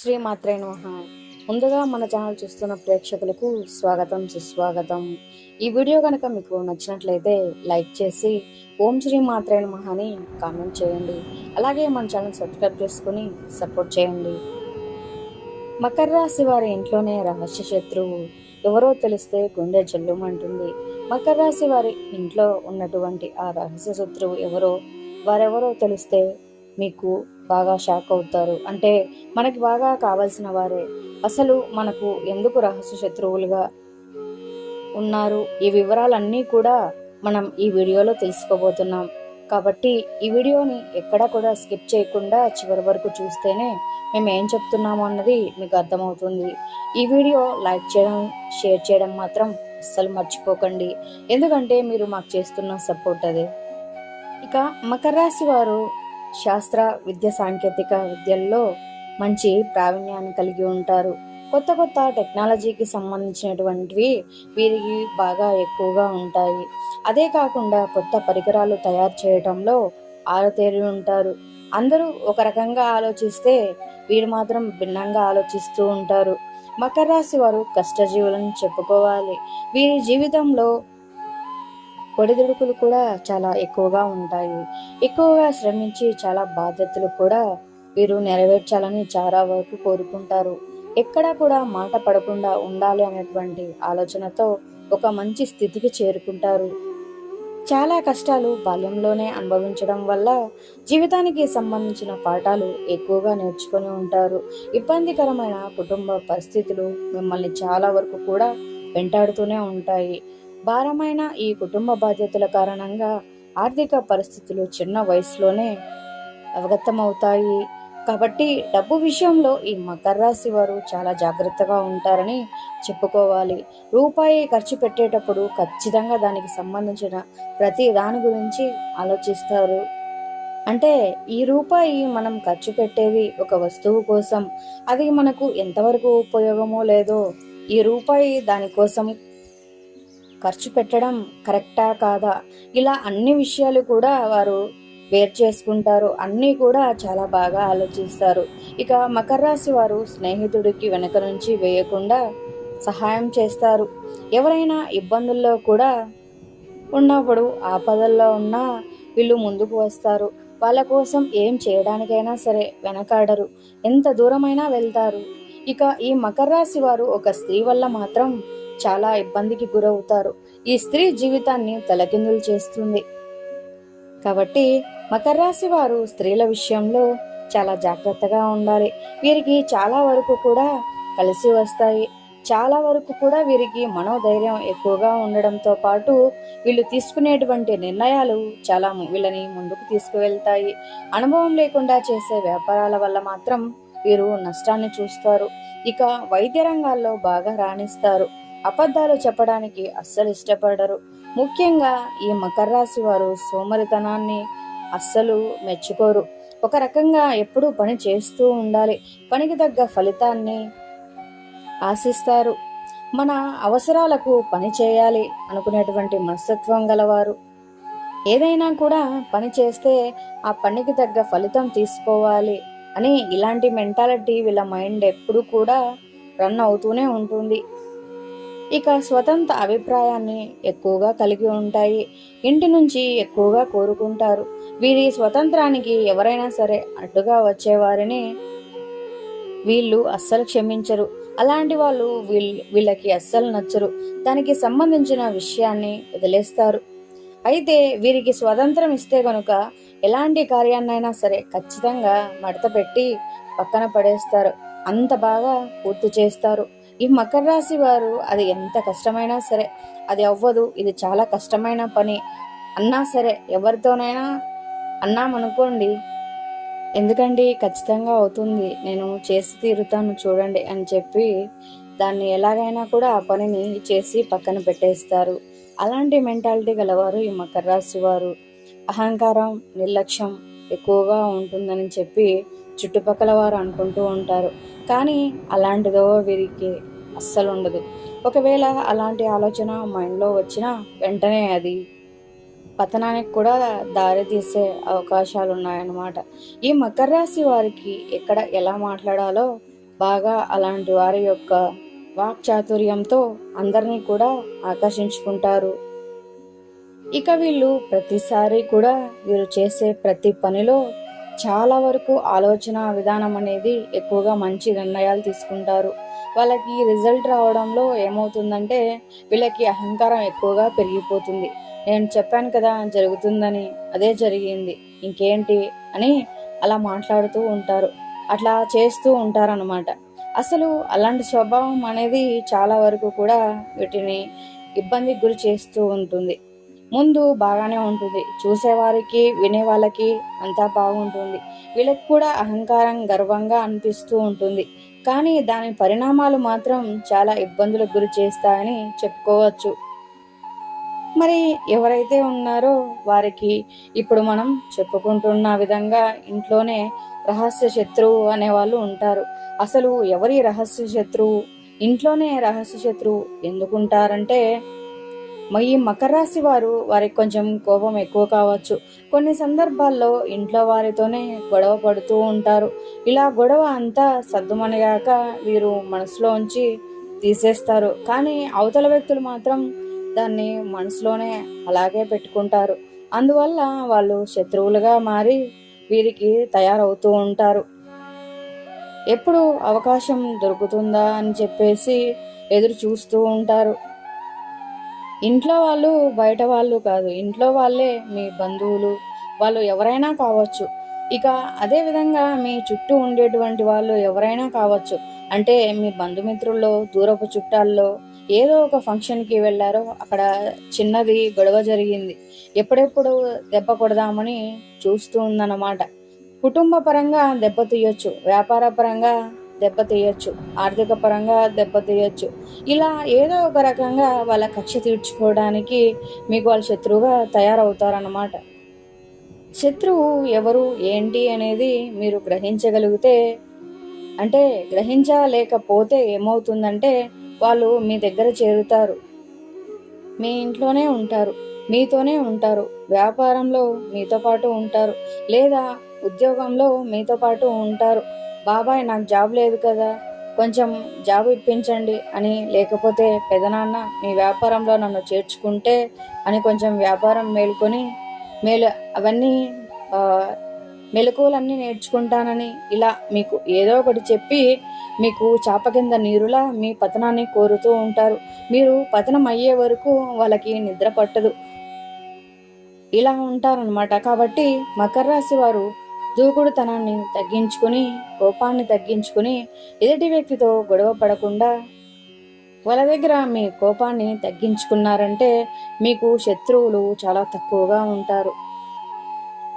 శ్రీ మాత్రే నమః. ముందుగా మన ఛానల్ చూస్తున్న ప్రేక్షకులకు స్వాగతం సుస్వాగతం. ఈ వీడియో కనుక మీకు నచ్చినట్లయితే లైక్ చేసి ఓం శ్రీ మాత్రే నమః అని కామెంట్ చేయండి. అలాగే మన ఛానల్ సబ్స్క్రైబ్ చేసుకుని సపోర్ట్ చేయండి. మకర రాశి వారి ఇంట్లోనే రహస్య శత్రువు. ఎవరో తెలిస్తే గుండె జల్లుమంటుంది. మకర రాశి వారి ఇంట్లో ఉన్నటువంటి ఆ రహస్య శత్రువు ఎవరో వారెవరో తెలిస్తే మీకు బాగా షాక్ అవుతారు. అంటే మనకి బాగా కావాల్సిన వారే. అసలు మనకు ఎందుకు రహస్య శత్రువులుగా ఉన్నారు? ఈ వివరాలన్నీ కూడా మనం ఈ వీడియోలో తెలుసుకోబోతున్నాం. కాబట్టి ఈ వీడియోని ఎక్కడ కూడా స్కిప్ చేయకుండా చివరి వరకు చూస్తేనే మేము ఏం చెప్తున్నాము అన్నది మీకు అర్థమవుతుంది. ఈ వీడియో లైక్ చేయడం షేర్ చేయడం మాత్రం అస్సలు మర్చిపోకండి. ఎందుకంటే మీరు మాకు చేస్తున్న సపోర్ట్ అదే. ఇక మకర రాశి వారు శాస్త్ర విద్య సాంకేతిక విద్యల్లో మంచి ప్రావీణ్యాన్ని కలిగి ఉంటారు. కొత్త కొత్త టెక్నాలజీకి సంబంధించినటువంటివి వీరికి బాగా ఎక్కువగా ఉంటాయి. అదే కాకుండా కొత్త పరికరాలు తయారు చేయడంలో ఆరతేరి ఉంటారు. అందరూ ఒక రకంగా ఆలోచిస్తే వీరు మాత్రం భిన్నంగా ఆలోచిస్తూ ఉంటారు. మకర రాశి వారు కష్టజీవులను చెప్పుకోవాలి. వీరి జీవితంలో ఒడిదుడుకులు కూడా చాలా ఎక్కువగా ఉంటాయి. ఎక్కువగా శ్రమించి చాలా బాధ్యతలు కూడా వీరు నెరవేర్చాలని చాలా వరకు కోరుకుంటారు. ఎక్కడా కూడా మాట పడకుండా ఉండాలి అనేటువంటి ఆలోచనతో ఒక మంచి స్థితికి చేరుకుంటారు. చాలా కష్టాలు బాల్యంలోనే అనుభవించడం వల్ల జీవితానికి సంబంధించిన పాఠాలు ఎక్కువగా నేర్చుకొని ఉంటారు. ఇబ్బందికరమైన కుటుంబ పరిస్థితులు మిమ్మల్ని చాలా వరకు కూడా వెంటాడుతూనే ఉంటాయి. భారమైన ఈ కుటుంబ బాధ్యతల కారణంగా ఆర్థిక పరిస్థితులు చిన్న వయసులోనే అవగతమవుతాయి. కాబట్టి డబ్బు విషయంలో ఈ మకర రాశి వారు చాలా జాగ్రత్తగా ఉంటారని చెప్పుకోవాలి. రూపాయి ఖర్చు పెట్టేటప్పుడు ఖచ్చితంగా దానికి సంబంధించిన ప్రతి దాని గురించి ఆలోచిస్తారు. అంటే ఈ రూపాయి మనం ఖర్చు పెట్టేది ఒక వస్తువు కోసం అది మనకు ఎంతవరకు ఉపయోగమో లేదో ఈ రూపాయి దానికోసం ఖర్చు పెట్టడం కరెక్టా కాదా? ఇలా అన్ని విషయాలు కూడా వారు వేరు చేసుకుంటారు. అన్నీ కూడా చాలా బాగా ఆలోచిస్తారు. ఇక మకర రాశి వారు స్నేహితుడికి వెనక నుంచి వేయకుండా సహాయం చేస్తారు. ఎవరైనా ఇబ్బందుల్లో కూడా ఉన్నప్పుడు ఆపదల్లో ఉన్నా వీళ్ళు ముందుకు వస్తారు. వాళ్ళ కోసం ఏం చేయడానికైనా సరే వెనకాడరు. ఎంత దూరమైనా వెళ్తారు. ఇక ఈ మకర రాశి వారు ఒక స్త్రీ వల్ల మాత్రం చాలా ఇబ్బందికి గురవుతారు. ఈ స్త్రీ జీవితాన్ని తలకిందులు చేస్తుంది. కాబట్టి మకర రాశి వారు స్త్రీల విషయంలో చాలా జాగ్రత్తగా ఉండాలి. వీరికి చాలా వరకు కూడా కలిసి వస్తాయి. చాలా వరకు కూడా వీరికి మనోధైర్యం ఎక్కువగా ఉండడంతో పాటు వీళ్ళు తీసుకునేటువంటి నిర్ణయాలు చాలా వీళ్ళని ముందుకు తీసుకువెళ్తాయి. అనుభవం లేకుండా చేసే వ్యాపారాల వల్ల మాత్రం వీరు నష్టాన్ని చూస్తారు. ఇక వైద్య రంగాల్లో బాగా రాణిస్తారు. అబద్ధాలు చెప్పడానికి అస్సలు ఇష్టపడరు. ముఖ్యంగా ఈ మకర రాశి వారు సోమరితనాన్ని అస్సలు మెచ్చుకోరు. ఒక రకంగా ఎప్పుడూ పని చేస్తూ ఉండాలి. పనికి తగ్గ ఫలితాన్ని ఆశిస్తారు. మన అవసరాలకు పని చేయాలి అనుకునేటువంటి మనస్తత్వం గలవారు. ఏదైనా కూడా పని చేస్తే ఆ పనికి తగ్గ ఫలితం తీసుకోవాలి అని ఇలాంటి మెంటాలిటీ వీళ్ళ మైండ్ ఎప్పుడు కూడా రన్ అవుతూనే ఉంటుంది. ఇక స్వతంత్ర అభిప్రాయాన్ని ఎక్కువగా కలిగి ఉంటాయి. ఇంటి నుంచి ఎక్కువగా కోరుకుంటారు. వీరి స్వతంత్రానికి ఎవరైనా సరే అడ్డుగా వచ్చేవారిని వీళ్ళు అస్సలు క్షమించరు. అలాంటి వాళ్ళు వీళ్ళ వీళ్ళకి అస్సలు నచ్చరు. దానికి సంబంధించిన విషయాన్ని వదిలేస్తారు. అయితే వీరికి స్వతంత్రం ఇస్తే కనుక ఎలాంటి కార్యాన్నైనా సరే ఖచ్చితంగా మడత పెట్టి పక్కన పడేస్తారు. అంత బాగా పూర్తి చేస్తారు. ఈ మకర రాశి వారు అది ఎంత కష్టమైనా సరే అది అవ్వదు ఇది చాలా కష్టమైన పని అన్నా సరే ఎవరితోనైనా అన్నామనుకోండి ఎందుకండి ఖచ్చితంగా అవుతుంది నేను చేసి తీరుతాను చూడండి అని చెప్పి దాన్ని ఎలాగైనా కూడా ఆ పనిని చేసి పక్కన పెట్టేస్తారు. అలాంటి మెంటాలిటీ గలవారు ఈ మకర రాశి వారు. అహంకారం నిర్లక్ష్యం ఎక్కువగా ఉంటుందని చెప్పి చుట్టుపక్కల వారు అనుకుంటూ ఉంటారు. కానీ అలాంటిదో వీరికి అస్సలు ఉండదు. ఒకవేళ అలాంటి ఆలోచన మైండ్లో వచ్చినా వెంటనే అది పతనానికి కూడా దారి తీసే అవకాశాలు ఉన్నాయన్నమాట ఈ మకర రాశి వారికి ఎక్కడ ఎలా మాట్లాడాలో బాగా అలాంటి వారి యొక్క వాక్చాతుర్యంతో అందరినీ కూడా ఆకర్షించుకుంటారు. ఇక వీళ్ళు ప్రతిసారి కూడా వీరు చేసే ప్రతి పనిలో చాలా వరకు ఆలోచన విధానం అనేది ఎక్కువగా మంచి నిర్ణయాలు తీసుకుంటారు. వాళ్ళకి రిజల్ట్ రావడంలో ఏమవుతుందంటే వీళ్ళకి అహంకారం ఎక్కువగా పెరిగిపోతుంది. నేను చెప్పాను కదా జరుగుతుందని అదే జరిగింది ఇంకేంటి అని అలా మాట్లాడుతూ ఉంటారు. అట్లా చేస్తూ ఉంటారనమాట అసలు అలాంటి స్వభావం అనేది చాలా వరకు కూడా వీటిని ఇబ్బందికి గురి చేస్తూ ఉంటుంది. ముందు బాగానే ఉంటుంది. చూసేవారికి వినే వాళ్ళకి అంతా బాగుంటుంది. వీళ్ళకి కూడా అహంకారం గర్వంగా అనిపిస్తూ ఉంటుంది. కానీ దాని పరిణామాలు మాత్రం చాలా ఇబ్బందులకు గురి చేస్తాయని చెప్పుకోవచ్చు. మరి ఎవరైతే ఉన్నారో వారికి ఇప్పుడు మనం చెప్పుకుంటున్న విధంగా ఇంట్లోనే రహస్య శత్రువు అనే వాళ్ళు ఉంటారు. అసలు ఎవరి రహస్య శత్రువు? ఇంట్లోనే రహస్య శత్రువు ఎందుకుంటారంటే ఈ మకర రాశి వారు వారికి కొంచెం కోపం ఎక్కువ కావచ్చు. కొన్ని సందర్భాల్లో ఇంట్లో వారితోనే గొడవ పడుతూ ఉంటారు. ఇలా గొడవ అంతా సర్దుమనిగాక వీరు మనసులో ఉంచి తీసేస్తారు. కానీ అవతల వ్యక్తులు మాత్రం దాన్ని మనసులోనే అలాగే పెట్టుకుంటారు. అందువల్ల వాళ్ళు శత్రువులుగా మారి వీరికి తయారవుతూ ఉంటారు. ఎప్పుడు అవకాశం దొరుకుతుందా అని చెప్పేసి ఎదురు చూస్తూ ఉంటారు. ఇంట్లో వాళ్ళు బయట వాళ్ళు కాదు. ఇంట్లో వాళ్ళే మీ బంధువులు. వాళ్ళు ఎవరైనా కావచ్చు. ఇక అదే విధంగా మీ చుట్టూ ఉండేటువంటి వాళ్ళు ఎవరైనా కావచ్చు. అంటే మీ బంధుమిత్రుల్లో దూరపు చుట్టాల్లో ఏదో ఒక ఫంక్షన్కి వెళ్ళారో అక్కడ చిన్నది గొడవ జరిగింది. ఎప్పుడెప్పుడు దెబ్బ కొడదామని చూస్తూ ఉందన్నమాట. కుటుంబ పరంగా దెబ్బతీయొచ్చు వ్యాపార పరంగా దెబ్బతీయచ్చు. ఆర్థిక పరంగా దెబ్బతీయచ్చు. ఇలా ఏదో ఒక రకంగా వాళ్ళ కక్ష తీర్చుకోవడానికి మీకు వాళ్ళ శత్రువుగా తయారవుతారన్నమాట. శత్రువు ఎవరు ఏంటి అనేది మీరు గ్రహించగలిగితే అంటే గ్రహించలేకపోతే ఏమవుతుందంటే వాళ్ళు మీ దగ్గర చేరుతారు. మీ ఇంట్లోనే ఉంటారు మీతోనే ఉంటారు వ్యాపారంలో మీతో పాటు ఉంటారు లేదా ఉద్యోగంలో మీతో పాటు ఉంటారు. బాబాయ్ నాకు జాబ్ లేదు కదా కొంచెం జాబ్ ఇప్పించండి అని లేకపోతే పెదనాన్న మీ వ్యాపారంలో నన్ను చేర్చుకుంటే అని కొంచెం వ్యాపారం మేలుకొని మేలు అవన్నీ మెలకువలన్నీ నేర్చుకుంటానని ఇలా మీకు ఏదో ఒకటి చెప్పి మీకు చాప కింద నీరులా మీ పతనాన్ని కోరుతూ ఉంటారు. మీరు పతనం అయ్యే వరకు వాళ్ళకి నిద్ర పట్టదు. ఇలా ఉంటారనమాట కాబట్టి మకర రాశి వారు దూకుడుతనాన్ని తగ్గించుకుని కోపాన్ని తగ్గించుకుని ఎదుటి వ్యక్తితో గొడవ పడకుండా వాళ్ళ దగ్గర మీ కోపాన్ని తగ్గించుకున్నారంటే మీకు శత్రువులు చాలా తక్కువగా ఉంటారు.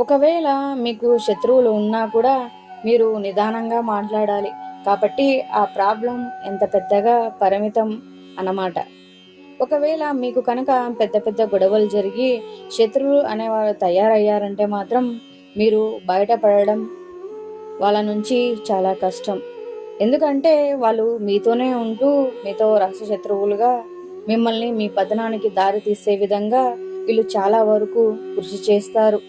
ఒకవేళ మీకు శత్రువులు ఉన్నా కూడా మీరు నిదానంగా మాట్లాడాలి. కాబట్టి ఆ ప్రాబ్లం ఎంత పెద్దగా పరిమితం అన్నమాట. ఒకవేళ మీకు కనుక పెద్ద పెద్ద గొడవలు జరిగి శత్రువులు అనేవారు తయారయ్యారంటే మాత్రం మీరు బయటపడడం వాళ్ళ నుంచి చాలా కష్టం. ఎందుకంటే వాళ్ళు మీతోనే ఉంటూ మీతో రహస్య శత్రువులుగా మిమ్మల్ని మీ పతనానికి దారి తీసే విధంగా వీళ్ళు చాలా వరకు కృషి చేస్తారు.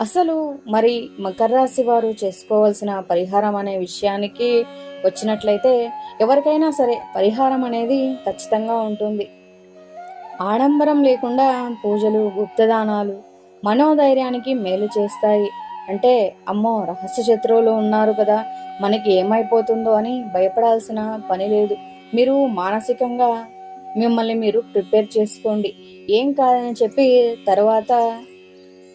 అసలు మరి మకర రాశి వారు చేసుకోవాల్సిన పరిహారం అనే విషయానికి వచ్చినట్లయితే ఎవరికైనా సరే పరిహారం అనేది ఖచ్చితంగా ఉంటుంది. ఆడంబరం లేకుండా పూజలు గుప్తదానాలు మనోధైర్యానికి మేలు చేస్తాయి. అంటే అమ్మో రహస్య శత్రువులు ఉన్నారు కదా మనకి ఏమైపోతుందో అని భయపడాల్సిన పని లేదు. మీరు మానసికంగా మిమ్మల్ని మీరు ప్రిపేర్ చేసుకోండి. ఏం కాదని చెప్పి తర్వాత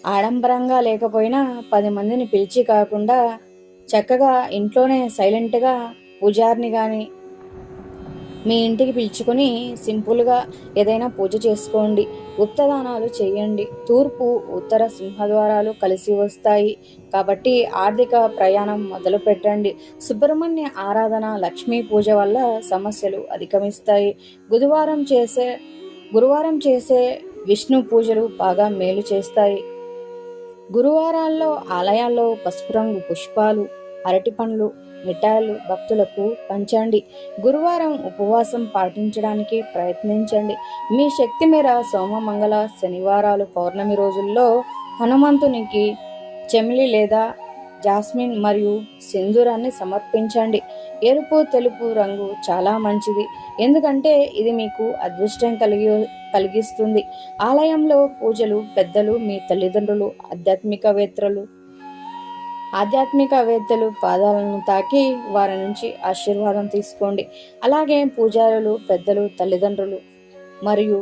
ఆడంబరంగా లేకపోయినా పది మందిని పిలిచి కాకుండా చక్కగా ఇంట్లోనే సైలెంట్గా పూజారిని కానీ మీ ఇంటికి పిలుచుకొని సింపుల్గా ఏదైనా పూజ చేసుకోండి. గుప్తదానాలు చేయండి. తూర్పు ఉత్తర సింహద్వారాలు కలిసి వస్తాయి. కాబట్టి ఆర్థిక ప్రయాణం మొదలు పెట్టండి. సుబ్రహ్మణ్య ఆరాధన లక్ష్మీ పూజ వల్ల సమస్యలు అధిగమిస్తాయి. గురువారం చేసే గురువారం చేసే విష్ణు పూజలు బాగా మేలు చేస్తాయి. గురువారాల్లో ఆలయాల్లో పసుపు రంగు పుష్పాలు అరటి పండ్లు మిఠాయిలు భక్తులకు పంచండి. గురువారం ఉపవాసం పాటించడానికి ప్రయత్నించండి. మీ శక్తి మేర సోమ మంగళ శనివారాలు పౌర్ణమి రోజుల్లో హనుమంతునికి చెమిలి లేదా జాస్మిన్ మరియు సింధూరాన్ని సమర్పించండి. ఎరుపు తెలుపు రంగు చాలా మంచిది. ఎందుకంటే ఇది మీకు అదృష్టం కలిగి కలిగిస్తుంది. ఆలయంలో పూజలు పెద్దలు మీ తల్లిదండ్రులు ఆధ్యాత్మికవేత్తలు ఆధ్యాత్మికవేత్తలు పాదాలను తాకి వారి నుంచి ఆశీర్వాదం తీసుకోండి. అలాగే పూజారులు పెద్దలు తల్లిదండ్రులు మరియు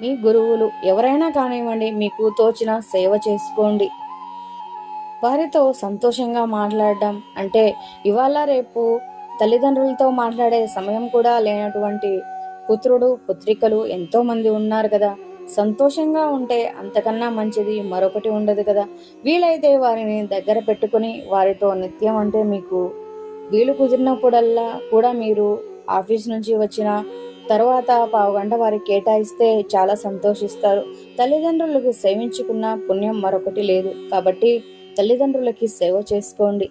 మీ గురువులు ఎవరైనా కానివ్వండి మీకు తోచిన సేవ చేసుకోండి. వారితో సంతోషంగా మాట్లాడడం అంటే ఇవాళ రేపు తల్లిదండ్రులతో మాట్లాడే సమయం కూడా లేనటువంటి పుత్రుడు పుత్రికలు ఎంతోమంది ఉన్నారు కదా. సంతోషంగా ఉంటే అంతకన్నా మంచిది మరొకటి ఉండదు కదా. వీలైతే వారిని దగ్గర పెట్టుకుని వారితో నిత్యం అంటే మీకు వీలు కుదిరినప్పుడల్లా కూడా మీరు ఆఫీస్ నుంచి వచ్చిన తర్వాత పావుగంట వారికి కేటాయిస్తే చాలా సంతోషిస్తారు. తల్లిదండ్రులకు సేవించుకున్న పుణ్యం మరొకటి లేదు. కాబట్టి తల్లిదండ్రులకి సేవ చేసుకోండి.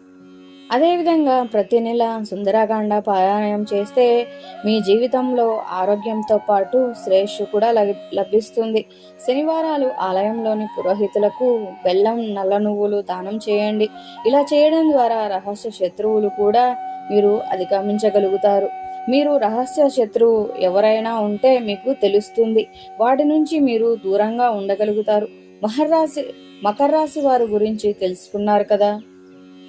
అదేవిధంగా ప్రతి నెల సుందరాకాండ పారాయణం చేస్తే మీ జీవితంలో ఆరోగ్యంతో పాటు శ్రేయస్సు కూడా లభి- లభిస్తుంది. శనివారాలు ఆలయంలోని పురోహితులకు బెల్లం నల్ల నువ్వులు దానం చేయండి. ఇలా చేయడం ద్వారా రహస్య శత్రువులు కూడా మీరు అధిగమించగలుగుతారు. మీరు రహస్య శత్రువు ఎవరైనా ఉంటే మీకు తెలుస్తుంది. వాటి నుంచి మీరు దూరంగా ఉండగలుగుతారు. మహర్రాశి మకర రాశి వారి గురించి తెలుసుకున్నారు కదా?